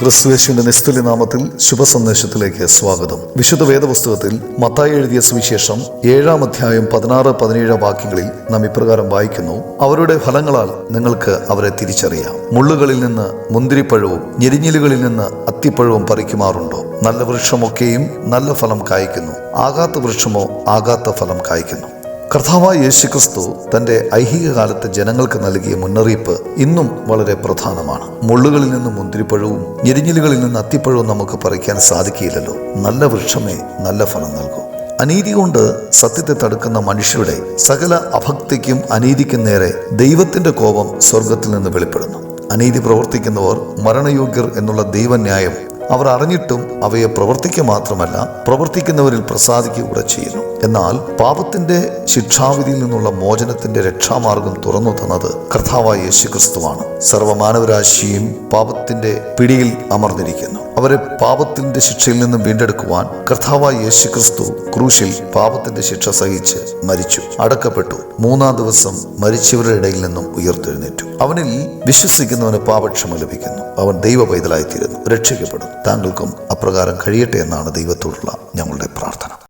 ക്രിസ്തുവേശുവിന്റെ നിസ്തുല്യ നാമത്തിൽ ശുഭസന്ദേശത്തിലേക്ക് സ്വാഗതം. വിശുദ്ധ വേദപുസ്തകത്തിൽ മത്തായി എഴുതിയ സുവിശേഷം ഏഴാം അധ്യായം പതിനാറ് പതിനേഴ് വാക്യങ്ങളിൽ നാം ഇപ്രകാരം വായിക്കുന്നു അവരുടെ ഫലങ്ങളാൽ നിങ്ങൾക്ക് അവരെ തിരിച്ചറിയാം. മുള്ളുകളിൽ നിന്ന് മുന്തിരിപ്പഴവും ഞെരിഞ്ഞിലുകളിൽ നിന്ന് അത്തിപ്പഴവും പറിക്കുമാറുണ്ടോ? നല്ല വൃക്ഷമൊക്കെയും നല്ല ഫലം കായ്ക്കുന്നു. ആകാത്ത വൃക്ഷമോ ആകാത്ത ഫലം കായ്ക്കുന്നു. കർത്താവായ യേശുക്രിസ്തു തന്റെ ഐഹിക കാലത്ത് ജനങ്ങൾക്ക് നൽകിയ മുന്നറിയിപ്പ് ഇന്നും വളരെ പ്രധാനമാണ്. മുള്ളുകളിൽ നിന്ന് മുന്തിരിപ്പഴവും ഞെരിഞ്ഞിലുകളിൽ നിന്ന് അത്തിപ്പഴവും നമുക്ക് പറിക്കാൻ സാധിക്കില്ലല്ലോ നല്ല വൃക്ഷമേ നല്ല ഫലം നൽകൂ. അനീതി കൊണ്ട് സത്യത്തെ തടുക്കുന്ന മനുഷ്യരുടെ സകല അഭക്തിക്കും അനീതിക്കും നേരെ ദൈവത്തിന്റെ കോപം സ്വർഗത്തിൽ നിന്ന് വെളിപ്പെടുന്നു. അനീതി പ്രവർത്തിക്കുന്നവർ മരണയോഗ്യർ എന്നുള്ള ദൈവന്യായം അവർ അറിഞ്ഞിട്ടും അവയെ പ്രവർത്തിക്കുക മാത്രമല്ല പ്രവർത്തിക്കുന്നവരിൽ പ്രസാദിക്കുക ചെയ്യുന്നു. എന്നാൽ പാപത്തിന്റെ ശിക്ഷാവിധിയിൽ നിന്നുള്ള മോചനത്തിന്റെ രക്ഷാമാർഗം തുറന്നു തന്നത് കർത്താവായ യേശു ക്രിസ്തുവാണ് സർവമാനവരാശിയും പാപത്തിന്റെ പിടിയിൽ അമർന്നിരിക്കുന്നു. അവരെ പാപത്തിന്റെ ശിക്ഷയിൽ നിന്നും വീണ്ടെടുക്കുവാൻ കർത്താവായ യേശു ക്രിസ്തു ക്രൂശിൽ പാപത്തിന്റെ ശിക്ഷ സഹിച്ച് മരിച്ചു. അടക്കപ്പെട്ടു. മൂന്നാം ദിവസം മരിച്ചവരുടെ ഇടയിൽ നിന്നും ഉയർത്തെഴുന്നേറ്റു. അവനിൽ വിശ്വസിക്കുന്നവന് പാപക്ഷമ ലഭിക്കുന്നു. അവൻ ദൈവ പൈതലായിത്തീരുന്നു രക്ഷിക്കപ്പെടുന്നു. താങ്കൾക്കും അപ്രകാരം കഴിയട്ടെ എന്നാണ് ദൈവത്തോടുള്ള ഞങ്ങളുടെ പ്രാർത്ഥന.